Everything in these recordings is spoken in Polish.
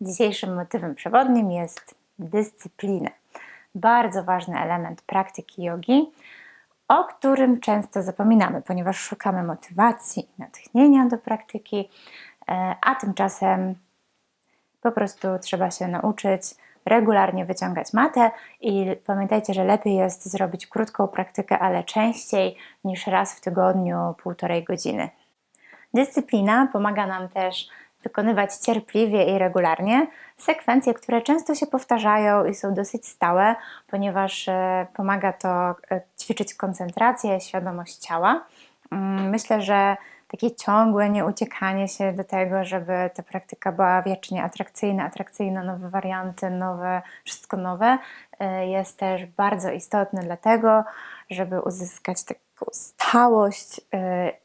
Dzisiejszym motywem przewodnim jest dyscyplina. Bardzo ważny element praktyki jogi, o którym często zapominamy, ponieważ szukamy motywacji i natchnienia do praktyki, e, a tymczasem po prostu trzeba się nauczyć regularnie wyciągać matę i pamiętajcie, że lepiej jest zrobić krótką praktykę, ale częściej niż raz w tygodniu, półtorej godziny. Dyscyplina pomaga nam też wykonywać cierpliwie i regularnie sekwencje, które często się powtarzają i są dosyć stałe, ponieważ e, pomaga to e, ćwiczyć koncentrację, świadomość ciała. Mm, myślę, że takie ciągłe nieuciekanie się do tego, żeby ta praktyka była wiecznie atrakcyjna, atrakcyjna, nowe warianty, nowe, wszystko nowe, e, jest też bardzo istotne dlatego, żeby uzyskać taką stałość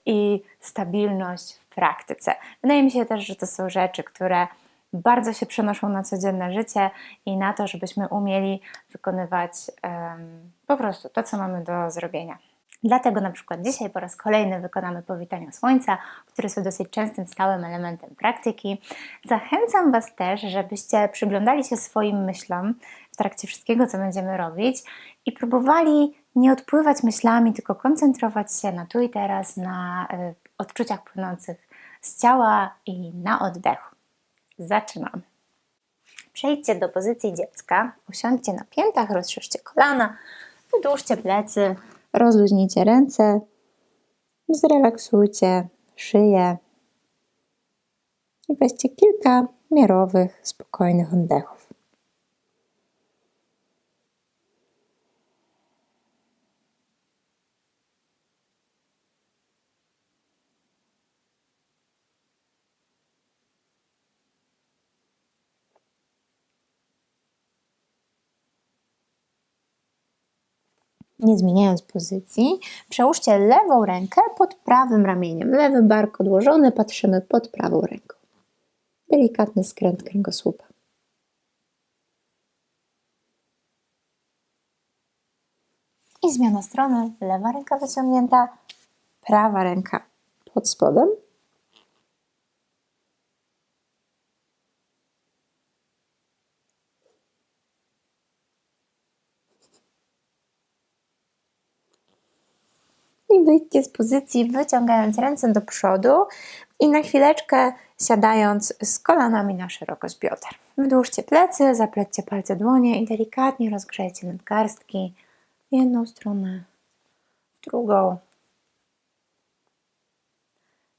i stabilność w praktyce. Wydaje mi się też, że to są rzeczy, które bardzo się przenoszą na codzienne życie i na to, żebyśmy umieli wykonywać um, po prostu to, co mamy do zrobienia. Dlatego na przykład dzisiaj po raz kolejny wykonamy powitania słońca, które są dosyć częstym, stałym elementem praktyki. Zachęcam Was też, żebyście przyglądali się swoim myślom w trakcie wszystkiego, co będziemy robić i próbowali nie odpływać myślami, tylko koncentrować się na tu i teraz, na y, odczuciach płynących z ciała i na oddechu. Zaczynamy. Przejdźcie do pozycji dziecka, usiądźcie na piętach, rozszerzcie kolana, wydłużcie plecy, rozluźnijcie ręce, zrelaksujcie szyję i weźcie kilka miarowych, spokojnych oddechów. Nie zmieniając pozycji, przełóżcie lewą rękę pod prawym ramieniem. Lewy bark odłożony, patrzymy pod prawą ręką. Delikatny skręt kręgosłupa. I zmiana strony. Lewa ręka wyciągnięta, prawa ręka pod spodem. Wyjdźcie z pozycji, wyciągając ręce do przodu i na chwileczkę siadając z kolanami na szerokość bioder. Wydłużcie plecy, zaplećcie palce dłonie i delikatnie rozgrzejcie nadgarstki w jedną stronę, w drugą.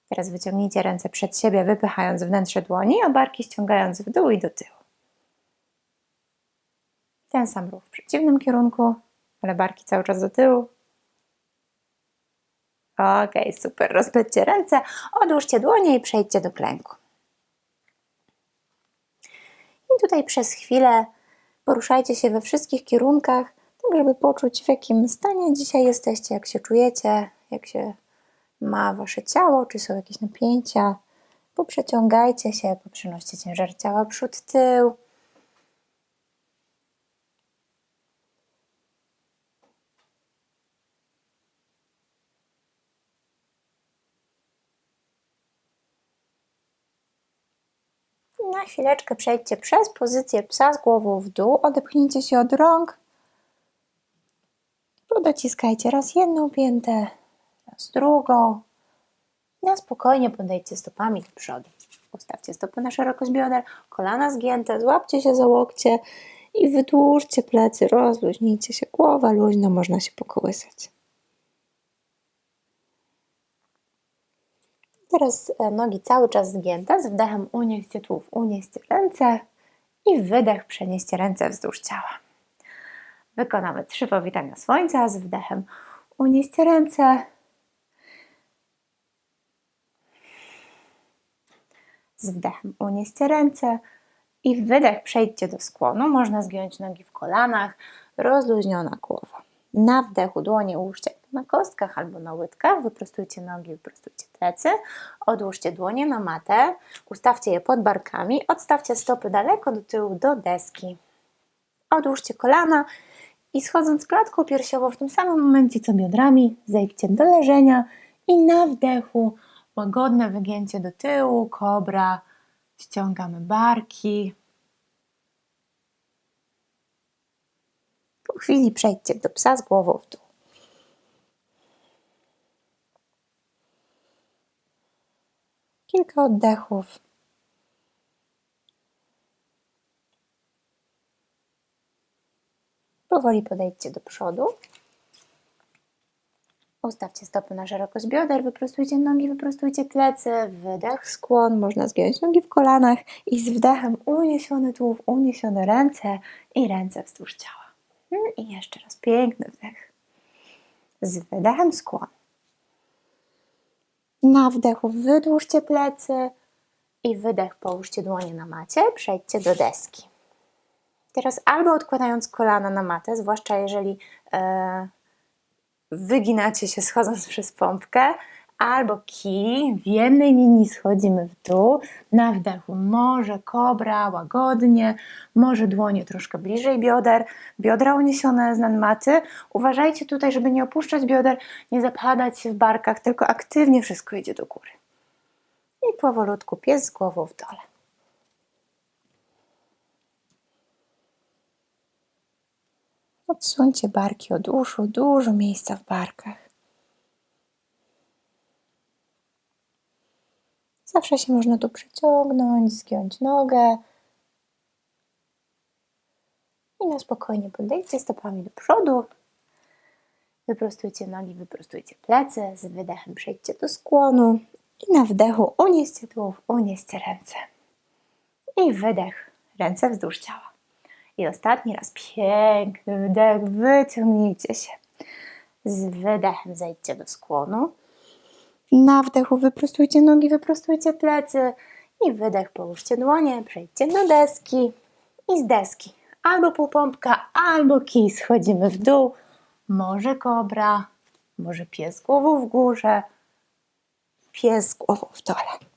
Teraz wyciągnijcie ręce przed siebie, wypychając wnętrze dłoni, a barki ściągając w dół i do tyłu. Ten sam ruch w przeciwnym kierunku, ale barki cały czas do tyłu, Ok, super. Rozplećcie ręce, odłóżcie dłonie i przejdźcie do klęku. I tutaj przez chwilę poruszajcie się we wszystkich kierunkach, tak żeby poczuć w jakim stanie dzisiaj jesteście, jak się czujecie, jak się ma wasze ciało, czy są jakieś napięcia. Poprzeciągajcie się, poprzenoście ciężar ciała przód, tył. Na chwileczkę przejdźcie przez pozycję psa z głową w dół, odepchnijcie się od rąk, podociskajcie raz jedną piętę, raz drugą, na spokojnie podejdźcie stopami do przodu. Ustawcie stopy na szerokość bioder, kolana zgięte, złapcie się za łokcie i wydłużcie plecy, rozluźnijcie się, głowa luźno, można się pokołysać. Teraz e, nogi cały czas zgięte. Z wdechem unieście tułów, unieście ręce i wydech przenieście ręce wzdłuż ciała. Wykonamy trzy powitania słońca. Z wdechem unieście ręce. Z wdechem unieście ręce i wydech przejdźcie do skłonu. Można zgiąć nogi w kolanach, rozluźniona głowa. Na wdechu dłonie ułóżcie na kostkach albo na łydkach, wyprostujcie nogi, wyprostujcie plecy, odłóżcie dłonie na matę, ustawcie je pod barkami, odstawcie stopy daleko do tyłu do deski. Odłóżcie kolana i schodząc klatką piersiową w tym samym momencie co biodrami, zejdźcie do leżenia i na wdechu łagodne wygięcie do tyłu, kobra, ściągamy barki. Po chwili przejdźcie do psa z głową w dół. Kilka oddechów. Powoli podejdźcie do przodu. Ustawcie stopy na szerokość bioder, wyprostujcie nogi, wyprostujcie plecy, wydech, skłon, można zgiąć nogi w kolanach i z wdechem uniesiony tułów, uniesione ręce i ręce wzdłuż ciała. Mm, I jeszcze raz piękny wdech. Z wydechem skłon. Na wdechu wydłużcie plecy i wydech połóżcie dłonie na macie, przejdźcie do deski. Teraz albo odkładając kolana na matę, zwłaszcza jeżeli e, wyginacie się schodząc przez pompkę, albo kij, w jednej linii schodzimy w dół, na wdechu może kobra, łagodnie, może dłonie troszkę bliżej bioder, biodra uniesione z nad maty. Uważajcie tutaj, żeby nie opuszczać bioder, nie zapadać się w barkach, tylko aktywnie wszystko idzie do góry. I powolutku pies z głową w dole. Odsuńcie barki od uszu, dużo miejsca w barkach. Zawsze się można tu przeciągnąć, zgiąć nogę. I na spokojnie podejdźcie stopami do przodu. Wyprostujcie nogi, wyprostujcie plecy. Z wydechem przejdźcie do skłonu. I na wdechu unieście tułów, unieście ręce. I wydech, ręce wzdłuż ciała. I ostatni raz piękny wdech, wyciągnijcie się. Z wydechem zejdźcie do skłonu. Na wdechu wyprostujcie nogi, wyprostujcie plecy. I wydech, połóżcie dłonie, przejdźcie do deski. I z deski albo półpompka, albo kij schodzimy w dół. Może kobra, może pies głową w górze, pies głową w dole.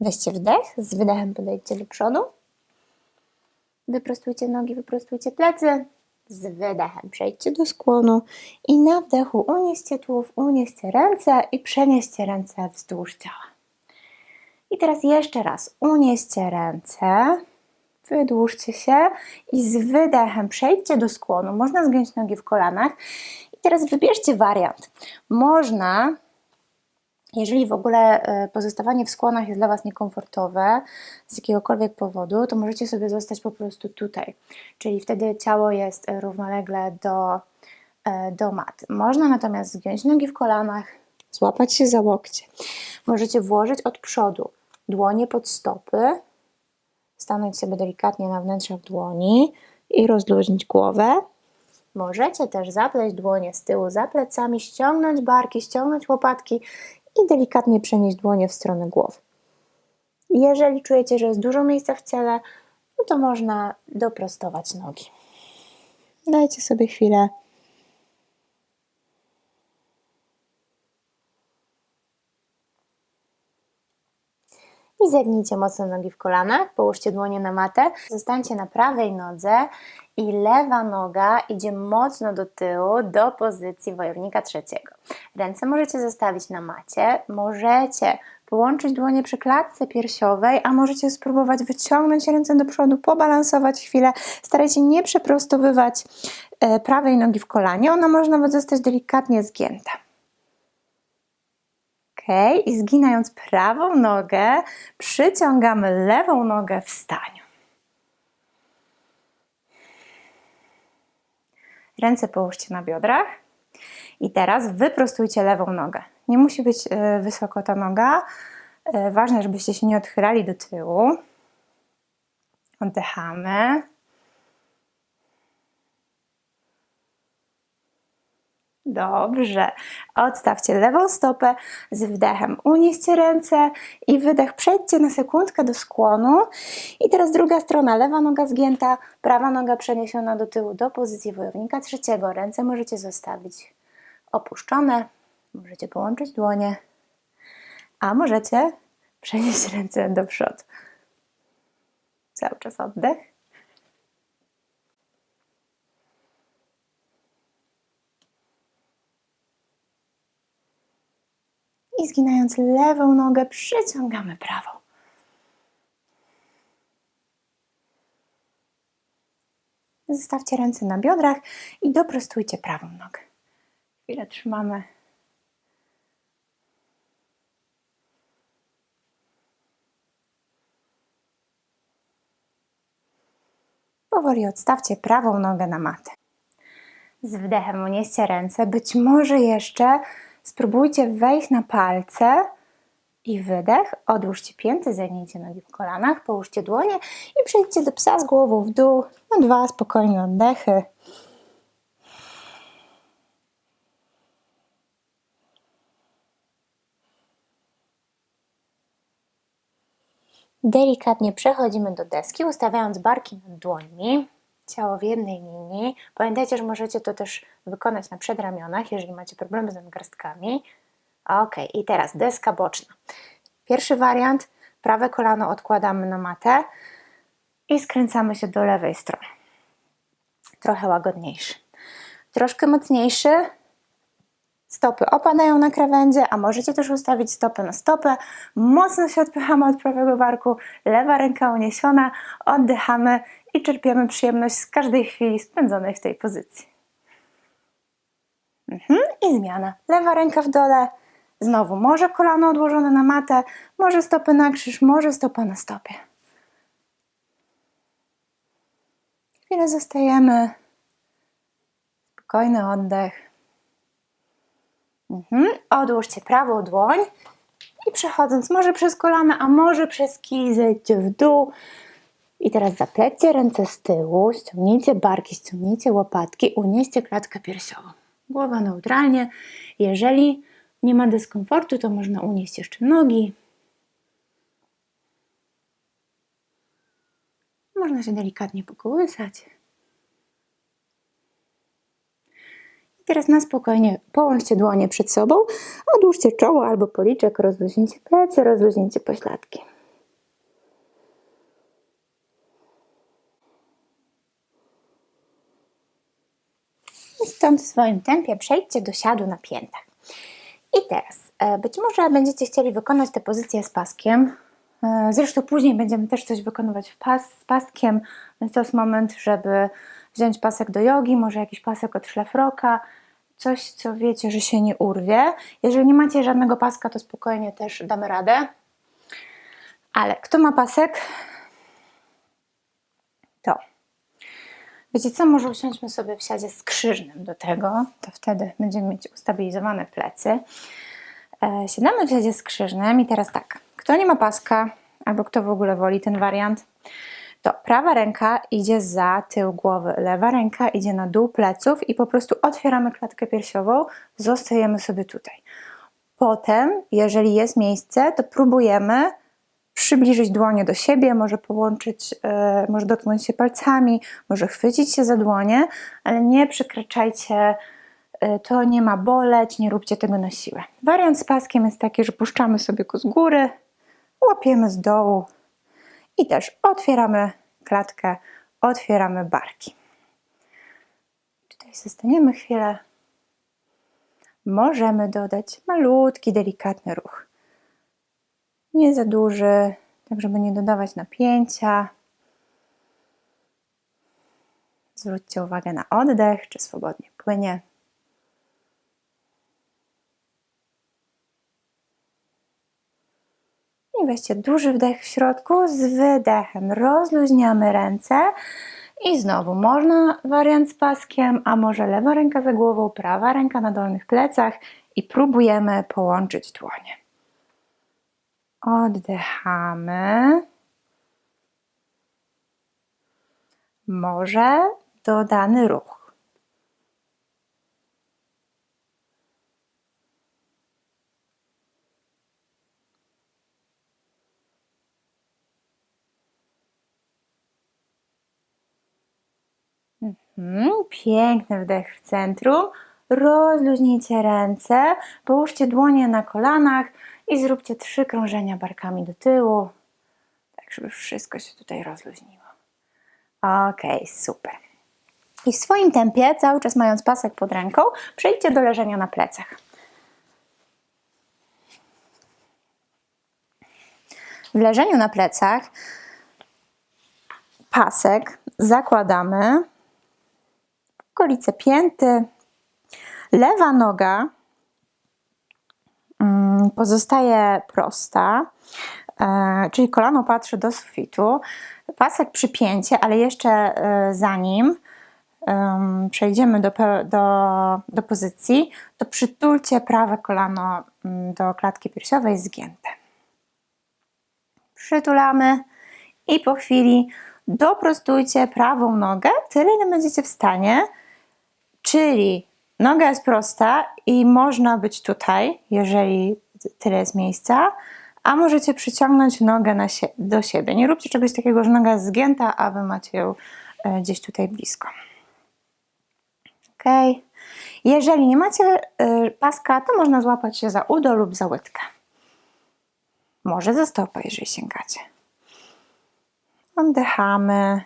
Weźcie wdech, z wydechem podejdźcie do przodu. Wyprostujcie nogi, wyprostujcie plecy. Z wydechem przejdźcie do skłonu i na wdechu unieście tułów, unieście ręce i przenieście ręce wzdłuż ciała. I teraz jeszcze raz unieście ręce, wydłużcie się i z wydechem przejdźcie do skłonu. Można zgiąć nogi w kolanach. I teraz wybierzcie wariant. Można jeżeli w ogóle e, pozostawanie w skłonach jest dla Was niekomfortowe z jakiegokolwiek powodu, to możecie sobie zostać po prostu tutaj. Czyli wtedy ciało jest e, równolegle do, e, do maty. Można natomiast zgiąć nogi w kolanach, złapać się za łokcie. Możecie włożyć od przodu dłonie pod stopy, stanąć sobie delikatnie na wnętrzach dłoni i rozluźnić głowę. Możecie też zapleć dłonie z tyłu za plecami, ściągnąć barki, ściągnąć łopatki i delikatnie przenieść dłonie w stronę głowy. Jeżeli czujecie, że jest dużo miejsca w ciele, no to można doprostować nogi. Dajcie sobie chwilę. I zegnijcie mocno nogi w kolanach, połóżcie dłonie na matę, zostańcie na prawej nodze i lewa noga idzie mocno do tyłu, do pozycji wojownika trzeciego. Ręce możecie zostawić na macie, możecie połączyć dłonie przy klatce piersiowej, a możecie spróbować wyciągnąć ręce do przodu, pobalansować chwilę. Starajcie nie przeprostowywać e, prawej nogi w kolanie, ona może nawet zostać delikatnie zgięta. I zginając prawą nogę, przyciągamy lewą nogę w staniu. Ręce połóżcie na biodrach. I teraz wyprostujcie lewą nogę. Nie musi być e, wysoko ta noga. E, ważne, żebyście się nie odchylali do tyłu. Oddychamy. Dobrze. Odstawcie lewą stopę z wdechem. Unieście ręce i wydech. Przejdźcie na sekundkę do skłonu. I teraz druga strona. Lewa noga zgięta, prawa noga przeniesiona do tyłu do pozycji wojownika trzeciego. Ręce możecie zostawić opuszczone. Możecie połączyć dłonie, a możecie przenieść ręce do przodu. Cały czas oddech. I zginając lewą nogę, przyciągamy prawą. Zostawcie ręce na biodrach i doprostujcie prawą nogę. Chwilę trzymamy. Powoli odstawcie prawą nogę na matę. Z wdechem unieście ręce. Być może jeszcze spróbujcie wejść na palce i wydech. Odłóżcie pięty, zegnijcie nogi w kolanach, połóżcie dłonie i przejdźcie do psa z głową w dół. Na dwa spokojne oddechy. Delikatnie przechodzimy do deski, ustawiając barki nad dłońmi, ciało w jednej linii. Pamiętajcie, że możecie to też wykonać na przedramionach, jeżeli macie problemy z nadgarstkami. Ok, i teraz deska boczna. Pierwszy wariant, prawe kolano odkładamy na matę i skręcamy się do lewej strony. Trochę łagodniejszy. Troszkę mocniejszy, Stopy opadają na krawędzie, a możecie też ustawić stopę na stopę. Mocno się odpychamy od prawego barku, lewa ręka uniesiona, oddychamy i czerpiemy przyjemność z każdej chwili spędzonej w tej pozycji. Mhm. I zmiana. Lewa ręka w dole, znowu może kolano odłożone na matę, może stopy na krzyż, może stopa na stopie. Chwilę zostajemy. Spokojny oddech. Mhm. Odłóżcie prawą dłoń i przechodząc może przez kolana, a może przez kij w dół. I teraz zaplećcie ręce z tyłu, ściągnijcie barki, ściągnijcie łopatki, unieście klatkę piersiową. Głowa neutralnie. Jeżeli nie ma dyskomfortu, to można unieść jeszcze nogi. Można się delikatnie pokołysać. Teraz na spokojnie połączcie dłonie przed sobą, odłóżcie czoło albo policzek, rozluźnijcie plecy, rozluźnijcie pośladki. I stąd w swoim tempie przejdźcie do siadu na piętach. I teraz, e, być może będziecie chcieli wykonać tę pozycję z paskiem. E, zresztą później będziemy też coś wykonywać pas, z paskiem, więc to jest moment, żeby wziąć pasek do jogi, może jakiś pasek od szlafroka, coś, co wiecie, że się nie urwie. Jeżeli nie macie żadnego paska, to spokojnie też damy radę. Ale kto ma pasek, to wiecie co, może usiądźmy sobie w siadzie skrzyżnym do tego, to wtedy będziemy mieć ustabilizowane plecy. E, siadamy w siadzie skrzyżnym i teraz tak, kto nie ma paska, albo kto w ogóle woli ten wariant, to prawa ręka idzie za tył głowy, lewa ręka idzie na dół pleców i po prostu otwieramy klatkę piersiową, zostajemy sobie tutaj. Potem, jeżeli jest miejsce, to próbujemy przybliżyć dłonie do siebie, może połączyć, yy, może dotknąć się palcami, może chwycić się za dłonie, ale nie przekraczajcie, yy, to nie ma boleć, nie róbcie tego na siłę. Wariant z paskiem jest taki, że puszczamy sobie go z góry, łapiemy z dołu, i też otwieramy klatkę, otwieramy barki. Tutaj zostaniemy chwilę. Możemy dodać malutki, delikatny ruch. Nie za duży, tak żeby nie dodawać napięcia. Zwróćcie uwagę na oddech, czy swobodnie płynie. I weźcie duży wdech w środku, z wydechem rozluźniamy ręce i znowu można wariant z paskiem, a może lewa ręka za głową, prawa ręka na dolnych plecach i próbujemy połączyć dłonie. Oddychamy. Może dodany ruch. Mhm, piękny wdech w centrum. Rozluźnijcie ręce, połóżcie dłonie na kolanach i zróbcie trzy krążenia barkami do tyłu, tak żeby wszystko się tutaj rozluźniło. Ok, super. I w swoim tempie, cały czas mając pasek pod ręką, przejdźcie do leżenia na plecach. W leżeniu na plecach pasek zakładamy okolice pięty. Lewa noga mm, pozostaje prosta, e, czyli kolano patrzy do sufitu. Pasek przypięcie, ale jeszcze e, zanim em, przejdziemy do, do, do pozycji, to przytulcie prawe kolano mm, do klatki piersiowej zgięte. Przytulamy i po chwili doprostujcie prawą nogę, tyle ile będziecie w stanie, czyli noga jest prosta i można być tutaj, jeżeli tyle jest miejsca, a możecie przyciągnąć nogę sie- do siebie. Nie róbcie czegoś takiego, że noga jest zgięta, a wy macie ją e, gdzieś tutaj blisko. Ok. Jeżeli nie macie e, paska, to można złapać się za udo lub za łydkę. Może za stopę, jeżeli sięgacie. Oddychamy.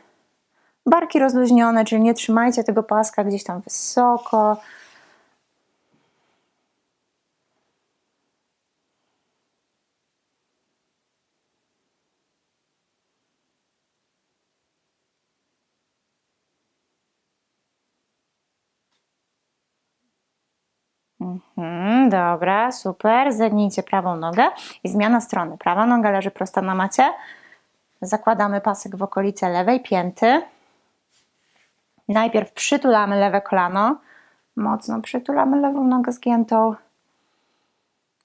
Barki rozluźnione, czyli nie trzymajcie tego paska gdzieś tam wysoko. Mhm, dobra, super. Zegnijcie prawą nogę i zmiana strony. Prawa noga leży prosto na macie. Zakładamy pasek w okolice lewej pięty. Najpierw przytulamy lewe kolano. Mocno przytulamy lewą nogę zgiętą.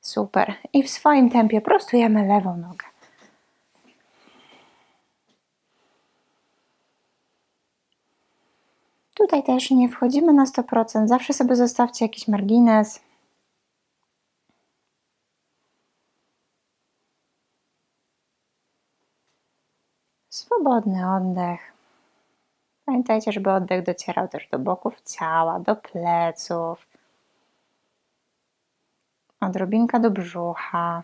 Super. I w swoim tempie prostujemy lewą nogę. Tutaj też nie wchodzimy na 100%. Zawsze sobie zostawcie jakiś margines. Swobodny oddech. Pamiętajcie, żeby oddech docierał też do boków ciała, do pleców, odrobinka do brzucha.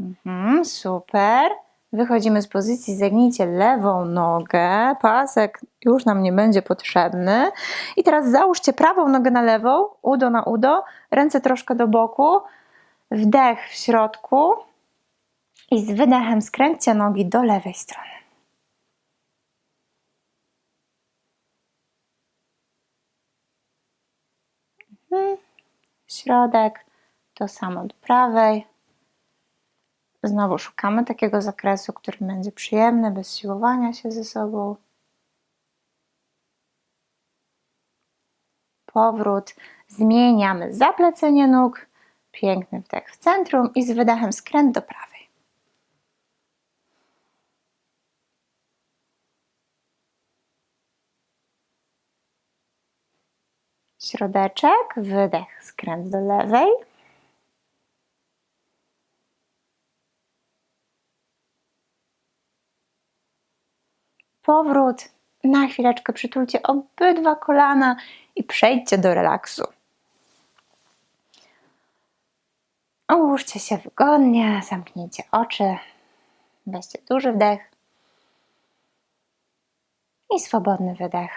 Mhm, super. Wychodzimy z pozycji, zegnijcie lewą nogę, pasek już nam nie będzie potrzebny. I teraz załóżcie prawą nogę na lewą, udo na udo, ręce troszkę do boku, wdech w środku i z wydechem skręćcie nogi do lewej strony. Mhm. Środek, to samo do prawej. Znowu szukamy takiego zakresu, który będzie przyjemny, bez siłowania się ze sobą. Powrót. Zmieniamy zaplecenie nóg. Piękny wdech w centrum i z wydechem skręt do prawej. Środeczek, wydech, skręt do lewej. Powrót. Na chwileczkę przytulcie obydwa kolana i przejdźcie do relaksu. Ułóżcie się wygodnie, zamknijcie oczy, weźcie duży wdech i swobodny wydech.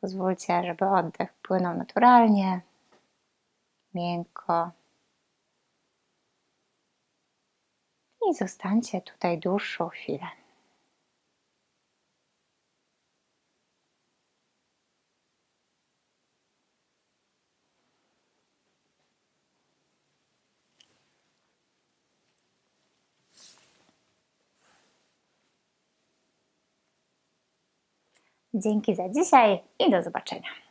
Pozwólcie, żeby oddech płynął naturalnie, miękko. I zostańcie tutaj dłuższą chwilę. Dzięki za dzisiaj i do zobaczenia.